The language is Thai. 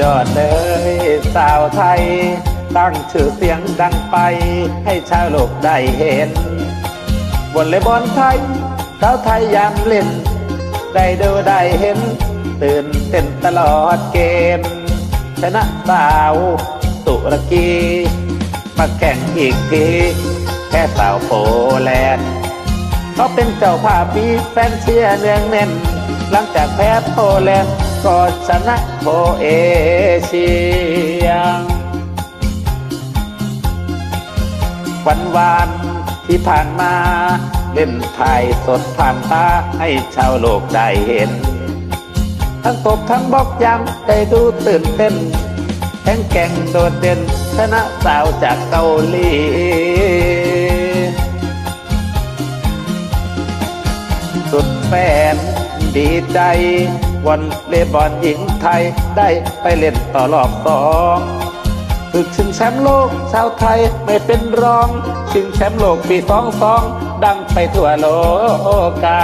ยอดเลยสาวไทย ตั้งชื่อเสียงดังไป ให้ชาวโลกได้เห็นวอลเลย์บอลไทยสาวไทยยามเล่น ได้ดูได้เห็น ตื่นเต้นตลอดเกม ชนะสาวตุรกีมาแข่งอีกทีแค่สาวโปแลนด์เขาเป็นเจ้าภาพมีแฟนเชียร์เนืองแน่น หลังจากแพ้โปแลนด์ ก็ชนะโปเอเชียงวันวานที่ผ่านมา เล่นถ่ายสดผ่านตาให้ชาวโลกได้เห็น ทั้งตบทั้งบล็อกยังได้ดูตื่นเต้นแข็งแกร่งโดดเด่นชนะสาวจากเกาหลีสุดแฟนดีใจ วันเลบอนหญิงไทยได้ไปเล่นต่อรอบสองถึกชิงแชมป์โลกชาวไทยไม่เป็นรอง ชิงแชมป์โลกปีสองสองดังไปทั่วโลกา